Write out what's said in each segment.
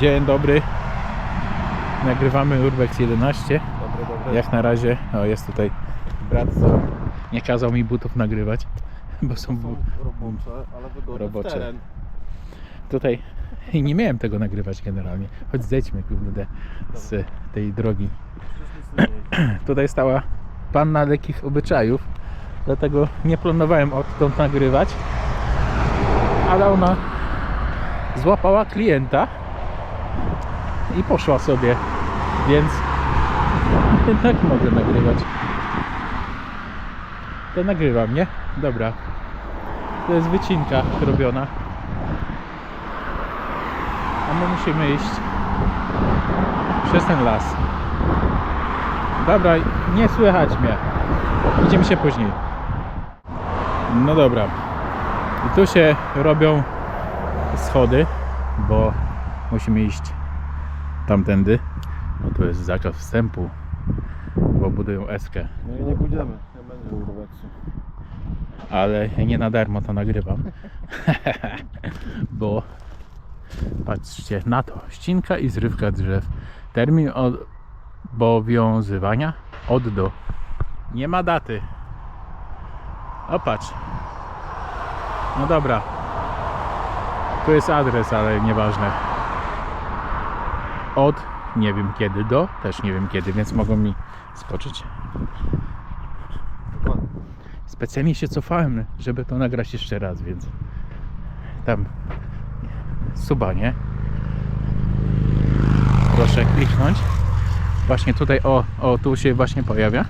Dzień dobry. Nagrywamy Urbex 11. Dobre, dobre. Jak na razie, o jest tutaj brat, co nie kazał mi butów nagrywać, bo są bu- robocze, ale wygodne Robocze. teren. tutaj i nie miałem tego nagrywać generalnie. Choć zejdźmy kurde z tej drogi. Tutaj stała panna lekkich obyczajów, dlatego nie planowałem odtąd nagrywać, ale ona złapała klienta i poszła sobie, więc jednak mogę nagrywać. To nagrywam, nie? Dobra. To jest wycinka robiona. A my musimy iść przez ten las. Dobra, nie słychać mnie. Widzimy się później. No dobra. I tu się robią schody, bo musimy iść tamtędy. No tu jest zakaz wstępu, bo budują eskę. No i nie pójdziemy. Nie będzie urbexu. ale nie na darmo to nagrywam. Bo patrzcie na to. Ścinka i zrywka drzew. Termin obowiązywania od do. Nie ma daty. O patrz. No dobra. Tu jest adres, ale nieważne. Od nie wiem kiedy do też nie wiem kiedy, więc mogą mi skoczyć. Dokładnie. Specjalnie się cofałem, żeby to nagrać jeszcze raz, więc tam suba, nie? Proszę kliknąć. Właśnie tutaj, o, o, tu się właśnie pojawia.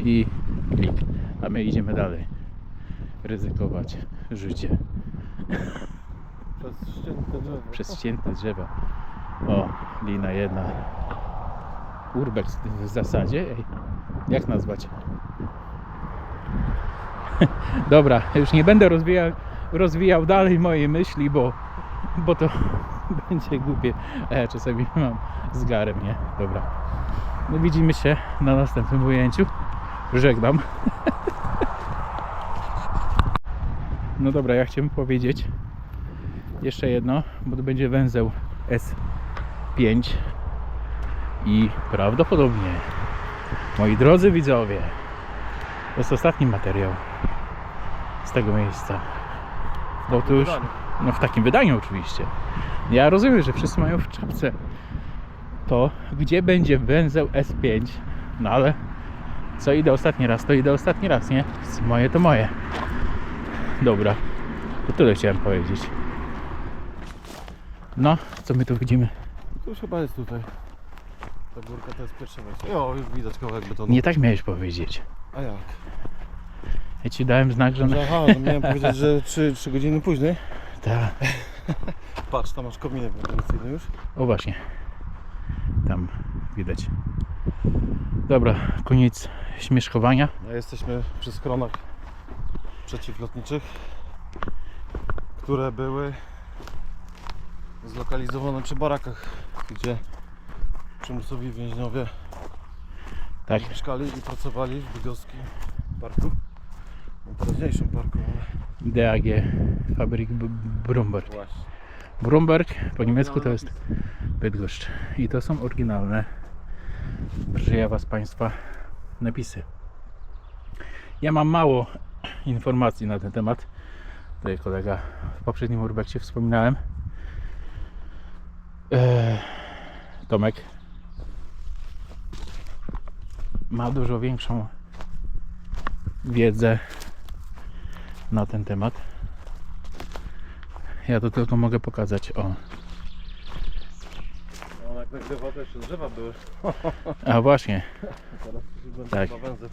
I klik. A my idziemy dalej. Ryzykować życie Przez ścięte drzewo. przez ścięte drzewa. O, lina jedna. Urbex w zasadzie. Ej, jak nazwać? Dobra, już nie będę rozwijał, rozwijał dalej moje myśli, bo, bo to będzie głupie. Ja czasami mam z garem, nie? Dobra. No widzimy się na następnym ujęciu. Żegnam. No dobra, ja chciałem powiedzieć jeszcze jedno, bo to będzie węzeł S5 i prawdopodobnie, moi drodzy widzowie, to jest ostatni materiał z tego miejsca. Bo to już, no w takim wydaniu oczywiście. Ja rozumiem, że wszyscy mają w czapce to, gdzie będzie węzeł S5, no ale co idę ostatni raz, to idę ostatni raz, nie? Moje to moje. Dobra, to tyle chciałem powiedzieć. No, co my tu widzimy? Tu już chyba jest tutaj. Ta górka to jest pierwsze wejście. O, już widać kawałek betonu. Nie tak miałeś powiedzieć. A jak? Ja ci dałem znak, że... Że, aha, miałem powiedzieć, że 3, 3 godziny później. Ta. Patrz, tam masz kominek wentylacyjny już. O właśnie. Tam widać. Dobra, koniec śmieszkowania. A jesteśmy przy schronach przeciwlotniczych, które były zlokalizowane przy barakach, gdzie przymusowi więźniowie Tak, mieszkali i pracowali w bydgoskim parku. No, teraźniejszym parku, ale DAG Fabrik B- Brumberg. właśnie. Brumberg po niemiecku to jest Bydgoszcz. I to są oryginalne, ja Was Państwa, napisy. Ja mam mało informacji na ten temat. Tutaj kolega w poprzednim urbekcie wspominałem. Eee, Tomek ma dużo większą wiedzę na ten temat. Ja to tylko mogę pokazać. O, No, jak nagrywa to jeszcze drzewa były. a właśnie, Teraz Tak. chyba węzeł.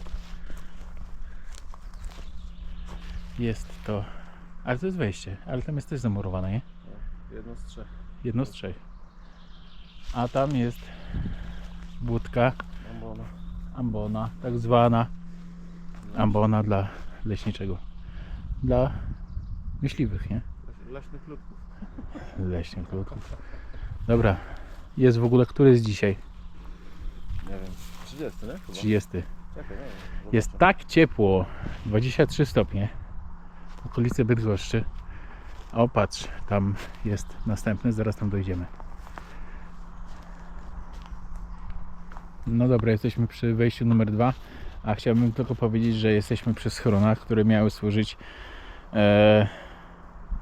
jest to. Ale to jest wejście, ale tam jest też zamurowane, nie? Jedno z trzech. Jedno z trzech. A tam jest budka Ambona. ambona, tak zwana ambona dla leśniczego. Dla myśliwych, nie? Leśnych ludków. Leśnych ludków. Dobra, jest w ogóle, który jest dzisiaj? Nie wiem, 30, nie? Chyba. 30. Czekaj, nie wiem. Jest tak ciepło, 23 stopnie, okolice Bydgoszczy, O, patrz, tam jest następny, zaraz tam dojdziemy. No dobra, jesteśmy przy wejściu numer dwa, a chciałbym tylko powiedzieć, że jesteśmy przy schronach, które miały służyć e,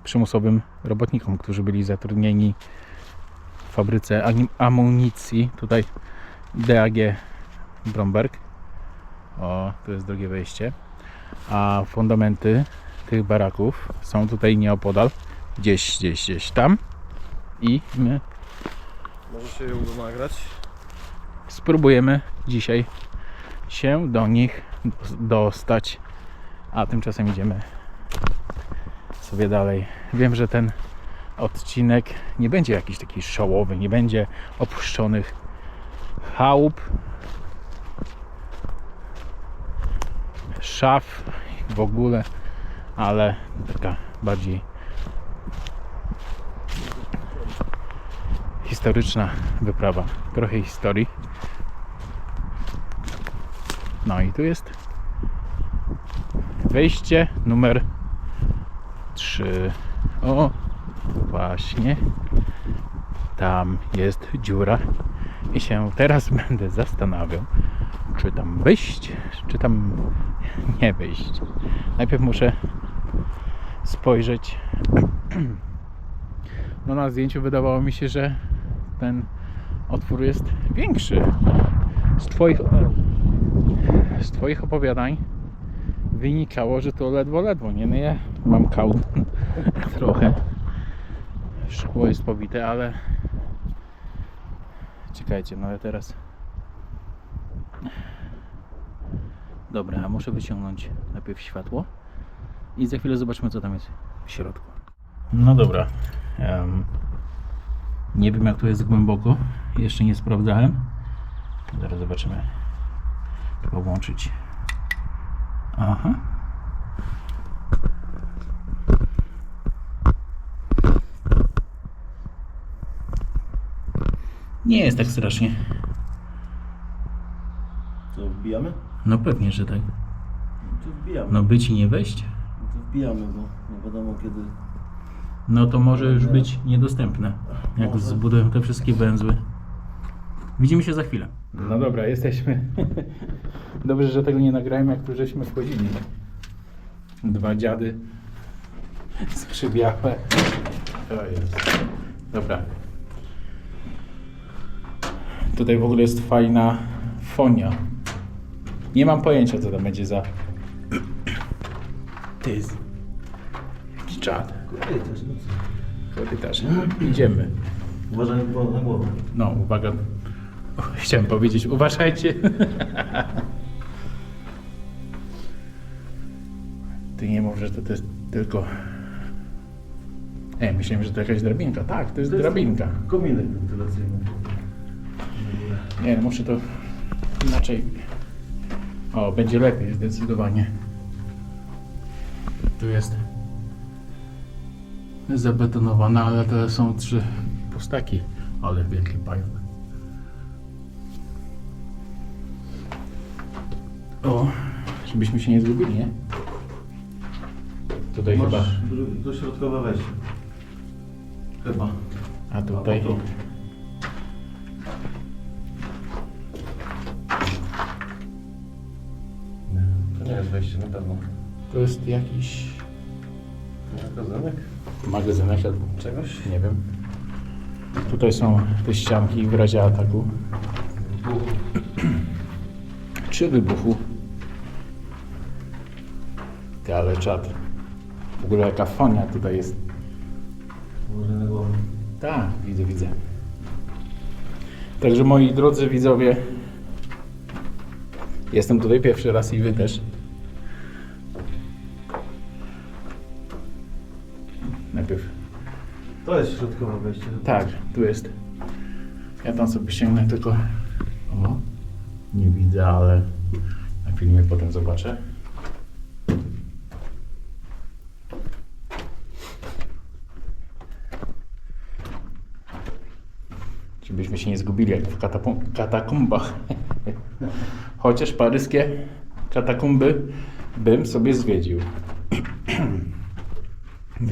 przymusowym robotnikom, którzy byli zatrudnieni w fabryce amunicji, tutaj DAG Bromberg. O, tu jest drugie wejście. A fundamenty tych baraków są tutaj nieopodal, gdzieś, gdzieś, gdzieś tam. I my Może się ją nagrać? Spróbujemy dzisiaj się do nich dos- dostać. A tymczasem idziemy sobie dalej. Wiem, że ten odcinek nie będzie jakiś taki szołowy, nie będzie opuszczonych chałup, szaf w ogóle, ale taka bardziej historyczna wyprawa. Trochę historii. No i tu jest wejście numer 3. O, właśnie. Tam jest dziura. I się teraz będę zastanawiał, czy tam wyjść, czy tam nie wyjść. Najpierw muszę spojrzeć. No na zdjęciu wydawało mi się, że ten otwór jest większy. Z twoich z Twoich opowiadań wynikało, że to ledwo, ledwo, nie? No ja mam kał trochę. Szkło jest pobite, ale czekajcie, no ale teraz dobra, muszę wyciągnąć najpierw światło i za chwilę zobaczymy, co tam jest w środku. No dobra. em, nie wiem, jak tu jest głęboko. Jeszcze nie sprawdzałem. Zaraz zobaczymy połączyć. Aha. Nie jest tak strasznie. To wbijamy? No pewnie, że tak. To wbijamy. No być i nie wejść? No to wbijamy, bo nie wiadomo kiedy. No to może już być niedostępne, jak zbudują te wszystkie węzły. Widzimy się za chwilę. No dobra, jesteśmy. Dobrze, że tego nie nagrałem, jak tu żeśmy wchodzili. Dwa dziady skrzywiałe. To jest. Dobra. Tutaj w ogóle jest fajna fonia. Nie mam pojęcia, co tam będzie za... Ty. Jaki czad. Korytarz, no? Korytarz. Idziemy. Uważaj na głowę. na głowę. No, uwaga. Chciałem powiedzieć, uważajcie. Ty nie mów, że to, to jest tylko... Ej, myślałem, że to jakaś drabinka. Tak, to jest To jest drabinka. Kominek wentylacyjny. Nie, muszę to inaczej... O, będzie lepiej zdecydowanie. Tu jest zabetonowana, ale to są trzy pustaki. Ale wielki pająk. O, żebyśmy się nie zgubili, nie? Tutaj chyba... Masz dru- do środkowe wejście. Chyba. A tutaj... Tu. To nie jest wejście na pewno. To jest jakiś Magazynek? Magazynek albo Czegoś? nie wiem. Tutaj są te ścianki w razie ataku. Czy wybuchu. Ty, ale czad. W ogóle jaka fonia tutaj jest. Tak, widzę, widzę. Także moi drodzy widzowie, jestem tutaj pierwszy raz i wy też. Najpierw. To jest środkowe wejście. Tak, tu jest. Ja tam sobie sięgnę tylko. O, nie widzę, ale na filmie potem zobaczę. Żebyśmy się nie zgubili jak w katakumbach. Chociaż paryskie katakumby bym sobie zwiedził.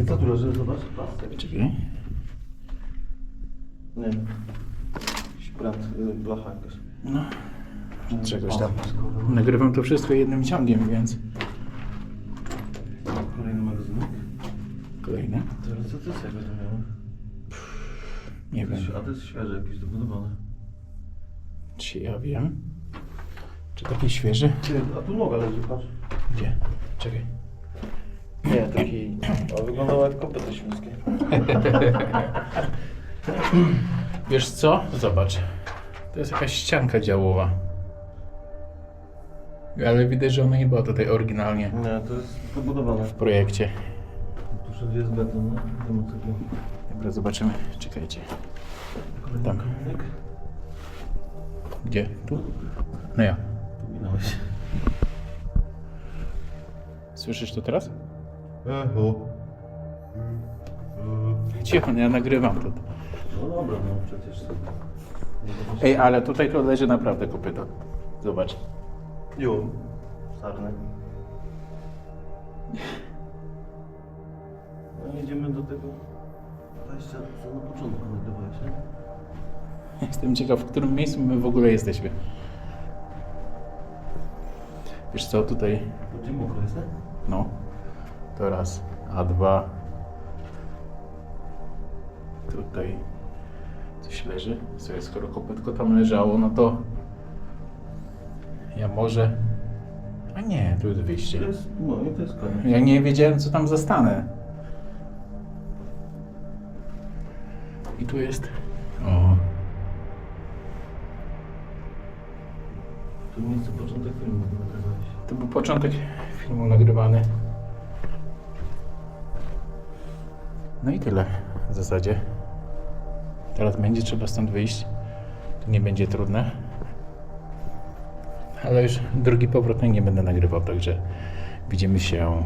Co tu leży? Zobacz, plastik. Czekaj. Nie. Jakiś pręt, y, blacha jakaś. No. Czegoś tam. Nagrywam to wszystko jednym ciągiem, więc Kolejny magazynek. kolejne. Teraz co ty sobie to miałem? Nie wiem, A to jest świeże jakieś dobudowane. czy ja wiem. Czy taki świeży? Ty, a tu noga leży, patrz. Gdzie? Czekaj. Nie, taki... A wyglądał jak kopyty świńskie. Wiesz co? Zobacz. To jest jakaś ścianka działowa. Ale widać, że ona nie była tutaj oryginalnie Nie, to jest dobudowane. w projekcie. Tu wszędzie jest beton, no. To ma cegieł. Dobra, zobaczymy. Czekajcie. Tam. Gdzie? Tu? No ja. Tu minąłeś. Słyszysz to teraz? Echo. Cicho, ja nagrywam to. No dobra, no przecież. Ej, ale tutaj to leży naprawdę kopyto. Zobacz. Jo. Sarny. No idziemy do tego wejścia, co na początku nagrywałeś, nie? Jestem ciekaw, w którym miejscu my w ogóle jesteśmy. Wiesz co, tutaj, To Gdzie mokro jest, nie? no, to raz, a dwa, tutaj coś leży. Słuchaj, skoro kopytko tam leżało, no to ja może, a nie, tu jest wyjście. To jest, no i to jest koniec. Ja nie wiedziałem, co tam zastanę. I tu jest. O, To miejsce początek filmu nagrywałeś. to był początek filmu nagrywany. No i tyle w zasadzie. Teraz będzie trzeba stąd wyjść. To nie będzie trudne. Ale już drugi powrotny nie będę nagrywał, także widzimy się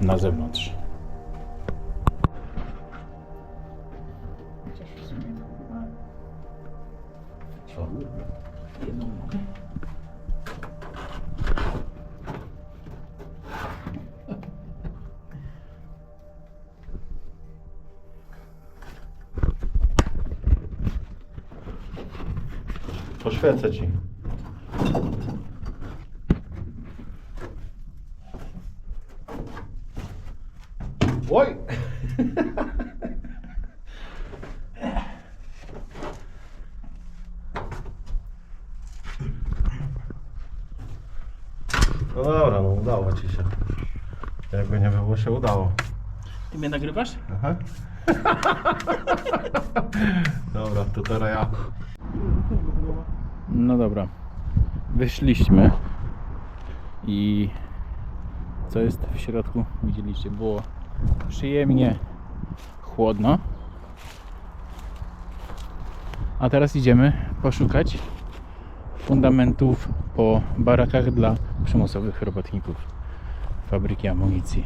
na zewnątrz. Poświecę ci. Oj! No dobra, no udało ci się. Jakby nie było, się udało. Ty mnie nagrywasz? Aha. dobra, to teraz ja. No dobra. Wyszliśmy. I co jest w środku? Widzieliście, było przyjemnie chłodno. A teraz idziemy poszukać fundamentów po barakach dla przymusowych robotników fabryki amunicji.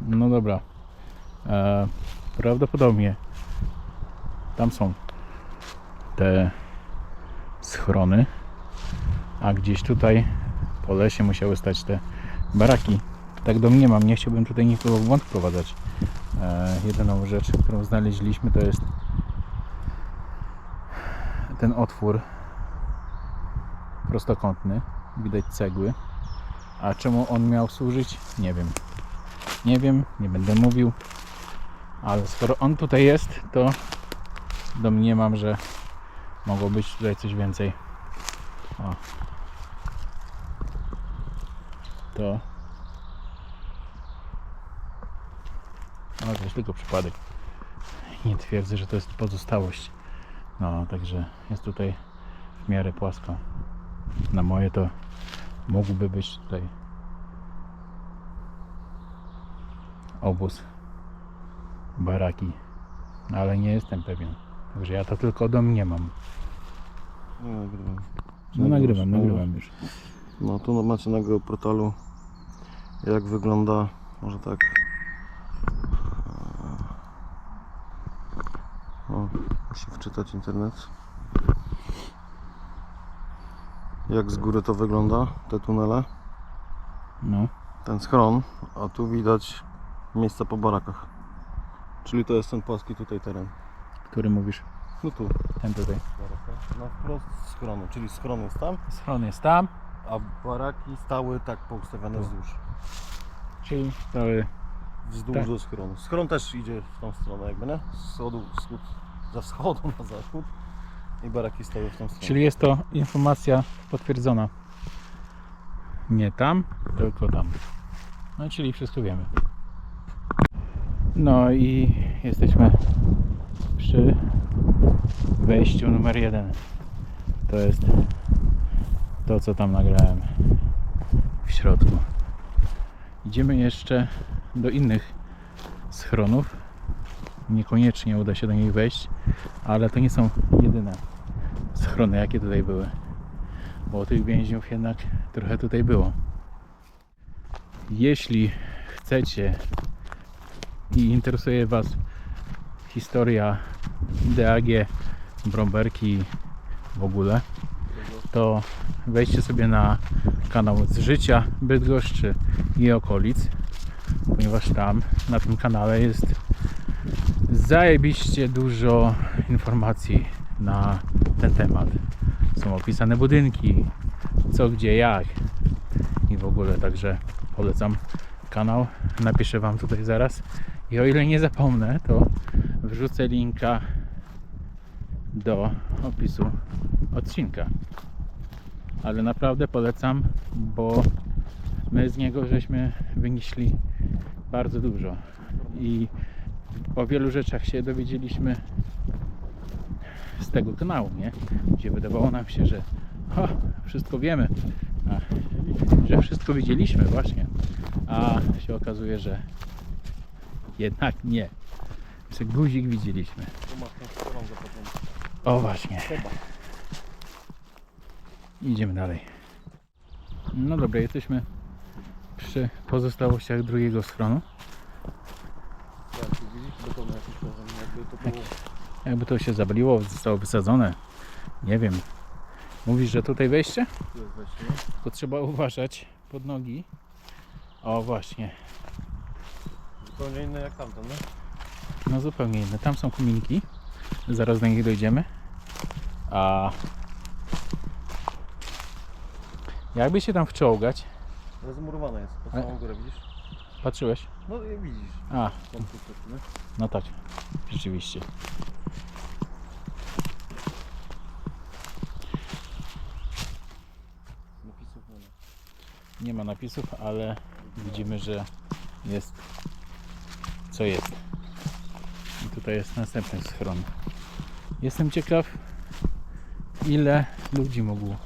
No dobra. E, prawdopodobnie tam są te schrony, a gdzieś tutaj po lesie musiały stać te baraki. Tak domniemam, nie chciałbym tutaj nikogo w błąd wprowadzać. E, jedyną rzecz, którą znaleźliśmy to jest ten otwór prostokątny, widać cegły. A czemu on miał służyć? Nie wiem. Nie wiem, nie będę mówił. Ale skoro on tutaj jest, to domniemam, że mogło być tutaj coś więcej. O. To. No to jest tylko przypadek. Nie twierdzę, że to jest pozostałość. No, także jest tutaj w miarę płasko. Na moje to mógłby być tutaj obóz, baraki, ale nie jestem pewien. Także ja to tylko domniemam. Nie nagrywam. No nagrywam, nagrywam już. No tu macie na geoportalu jak wygląda, może tak. O, musi wczytać internet. Jak z góry to wygląda, te tunele. No. ten schron, a tu widać miejsca po barakach. Czyli to jest ten płaski tutaj teren. Który mówisz? No tu. Ten tutaj. Na wprost schronu, czyli schron jest tam, Schron jest tam, a baraki stały tak poustawione Tu. wzdłuż. czyli cały Wzdłuż Tak. do schronu. Schron też idzie w tą stronę jakby, nie? Z wschodu, wschód, ze wschodu na zachód. I baraki stały w tą stronę. Czyli jest to informacja potwierdzona. Nie tam, tylko tam. No czyli wszystko wiemy. No i jesteśmy przy wejściu numer jeden. To jest to, co tam nagrałem w środku. Idziemy jeszcze do innych schronów. Niekoniecznie uda się do nich wejść, ale to nie są jedyne schrony, jakie tutaj były. Bo tych więźniów jednak trochę tutaj było. Jeśli chcecie i interesuje Was historia DAG, Bromberki w ogóle, to wejdźcie sobie na kanał z życia Bydgoszczy i okolic, ponieważ tam na tym kanale jest zajebiście dużo informacji na ten temat. Są opisane budynki, co, gdzie, jak i w ogóle, także polecam kanał. Napiszę Wam tutaj zaraz i o ile nie zapomnę, to wrzucę linka do opisu odcinka. Ale naprawdę polecam, bo my z niego żeśmy wynieśli bardzo dużo i o wielu rzeczach się dowiedzieliśmy z tego kanału, nie? Gdzie wydawało nam się, że o, wszystko wiemy, a, że wszystko widzieliśmy właśnie, a się okazuje, że jednak nie. Że guzik widzieliśmy. O właśnie. Idziemy dalej. No dobra, jesteśmy przy pozostałościach drugiego schronu. Tak, jakby to się zabaliło, zostało wysadzone. Nie wiem. Mówisz, że tutaj wejście? To trzeba uważać pod nogi. O właśnie, Zupełnie inne jak tamten, nie? No zupełnie inne. Tam są kominki. Zaraz do nich dojdziemy. A jakby się tam wczołgać, Ale zamurowane jest, po Ale- całą górę, widzisz? patrzyłeś? No i widzisz. A, no tak, rzeczywiście. Napisów nie ma. Nie ma napisów, ale widzimy, że jest co jest. Tutaj jest następny schron. Jestem ciekaw, ile ludzi mógł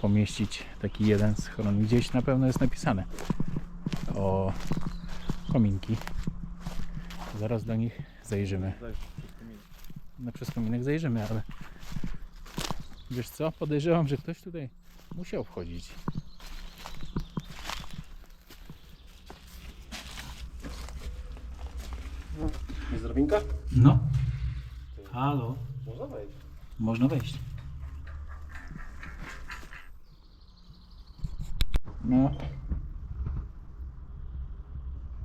pomieścić taki jeden schron. Gdzieś na pewno jest napisane o kominki. Zaraz do nich zajrzymy. No przez kominek zajrzymy, ale wiesz co? Podejrzewam, że ktoś tutaj musiał wchodzić. Jest drabinka? No. Halo. Można wejść. Można wejść. No,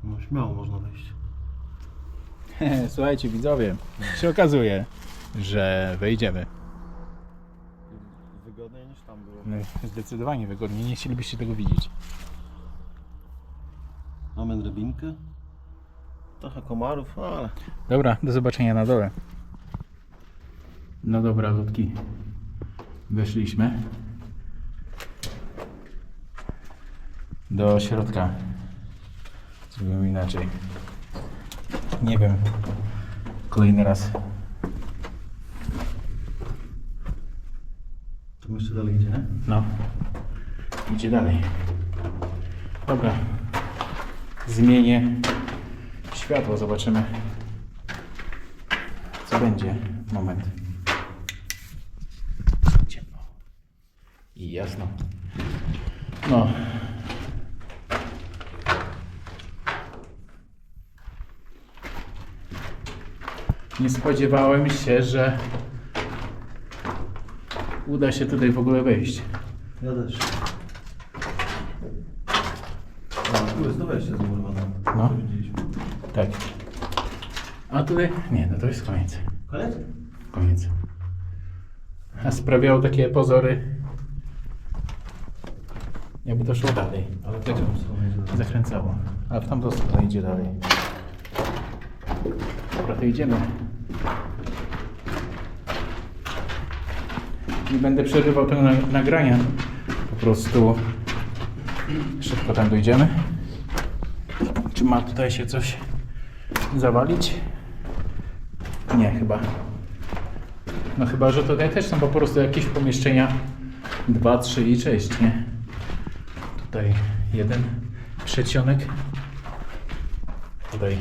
No śmiało można wejść. słuchajcie widzowie, się okazuje, że wejdziemy. Wygodniej niż tam było. No, zdecydowanie wygodniej, nie chcielibyście tego widzieć. Mamy drabinkę. Trochę komarów, ale... Dobra, do zobaczenia na dole. No dobra, ludki. Weszliśmy. Do środka. Zrobimy inaczej. Nie wiem. Kolejny raz. To jeszcze dalej idzie, nie? No. Idzie dalej. Dobra. Zmienię światło, zobaczymy co będzie. Moment. Ciemno. I jasno. No. Nie spodziewałem się, że uda się tutaj w ogóle wejść. Ja też. Tu jest to wejście zamurowane. No. Tak. A tutaj? Nie, no to jest koniec. Koniec? Koniec. A sprawiało takie pozory. Jakby to szło dalej. Ale tak zakręcało. Ale w tamtą stronę idzie dalej. Dobra, to idziemy. Nie będę przerywał tego na- nagrania. Po prostu szybko tam dojdziemy. Czy ma tutaj się coś zawalić? Nie, chyba. No chyba, że tutaj też są po prostu jakieś pomieszczenia 2, 3 i 6, nie? Tutaj jeden przedsionek. Tutaj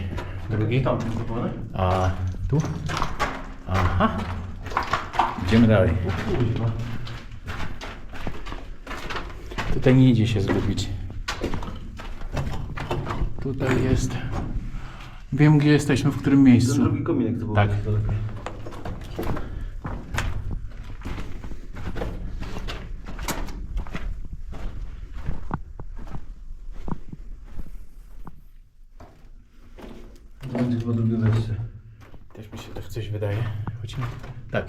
drugi. Tam? A tu? Aha. Idziemy dalej. Tutaj nie idzie się zgubić. Tutaj jest. Wiem gdzie jesteśmy, w którym Ten miejscu. drugi kominek to był Tak. daleko. To będzie chyba drugie wejście. Też mi się tak coś wydaje. Chodzimy. Tak,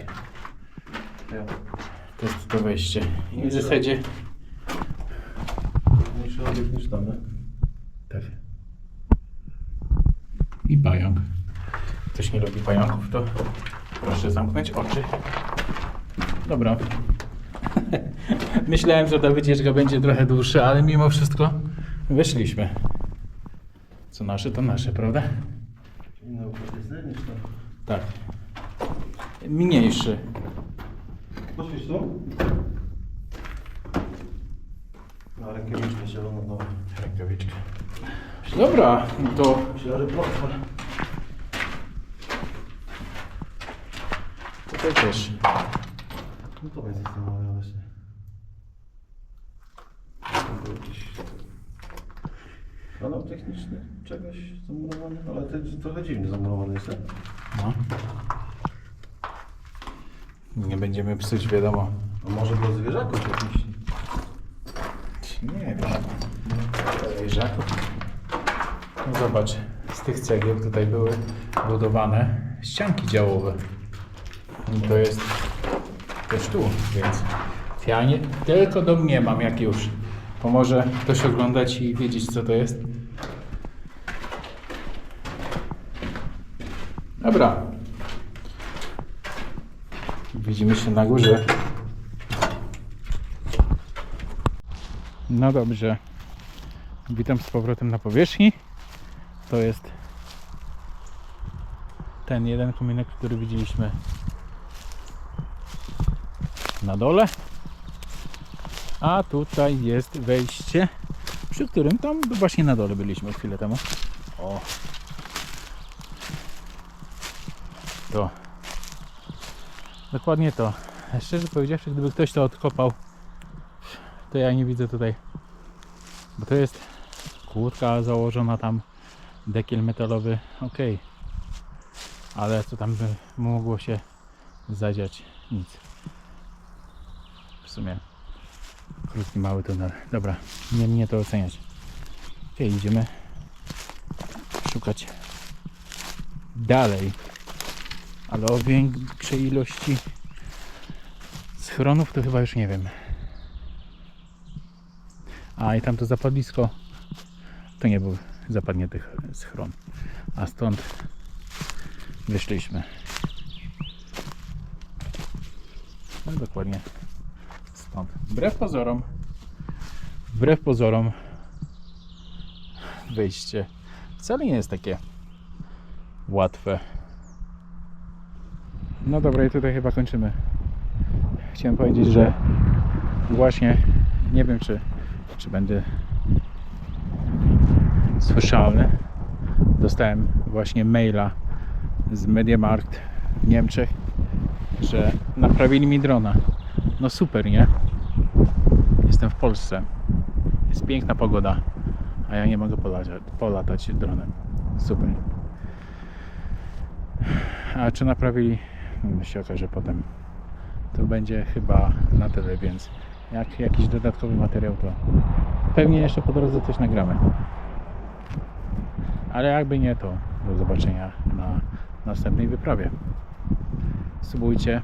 to jest to wejście. I w zasadzie. Mniejszy obiekt niż tam, nie? Tak. I pająk. Ktoś nie lubi pająków, to proszę zamknąć oczy. Dobra. Myślałem, że ta wycieczka będzie trochę dłuższa, ale mimo wszystko wyszliśmy. Co nasze, to nasze, prawda? Tak. Mniejszy. Poświeć tu. Na rękawiczkę zieloną nową. Rękawiczka. Dobra, to Myślałem, że. Tutaj też. No to będzie zastanawiał właśnie. Był jakiś kanał techniczny czegoś zamurowany, ale to jest trochę dziwnie zamurowany jest. nie? No. Nie będziemy psuć, wiadomo. A może dla zwierzaków jakiś? Nie wiem. Jeżaków. No zobacz, z tych cegieł tutaj były budowane ścianki działowe. I to jest też tu, więc ja nie, tylko domniemam, jak już pomoże ktoś oglądać i wiedzieć, co to jest. Dobra. Widzimy się na górze. No dobrze. Witam z powrotem na powierzchni. To jest ten jeden kominek, który widzieliśmy na dole. A tutaj jest wejście, przy którym tam właśnie na dole byliśmy chwilę temu. O. To. Dokładnie to. Szczerze powiedziawszy, gdyby ktoś to odkopał, to ja nie widzę tutaj. Bo to jest kłódka założona tam, dekiel metalowy, ok. Ale co tam by mogło się zadziać? Nic. W sumie krótki, mały tunel. Dobra, nie mnie to oceniać. Ok, idziemy szukać dalej. Ale o większej ilości schronów to chyba już nie wiem. A i tam to zapadlisko to nie był zapadnięty ch- schron. A stąd wyszliśmy. No dokładnie stąd. Wbrew pozorom, wbrew pozorom wyjście wcale nie jest takie łatwe. No dobra, i tutaj chyba kończymy. Chciałem powiedzieć, że właśnie nie wiem czy, czy będę słyszalny. Dostałem właśnie maila z Mediamarkt w Niemczech, że naprawili mi drona. No super, nie? Jestem w Polsce. Jest piękna pogoda, a ja nie mogę polatać, polatać dronem. Super. A czy naprawili? No, się okaże potem. To będzie chyba na tyle, więc jak jakiś dodatkowy materiał, to pewnie jeszcze po drodze coś nagramy. Ale jakby nie, to do zobaczenia na następnej wyprawie. Subujcie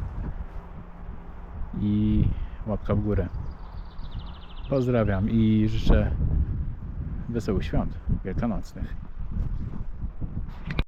i łapka w górę. Pozdrawiam i życzę wesołych świąt wielkanocnych.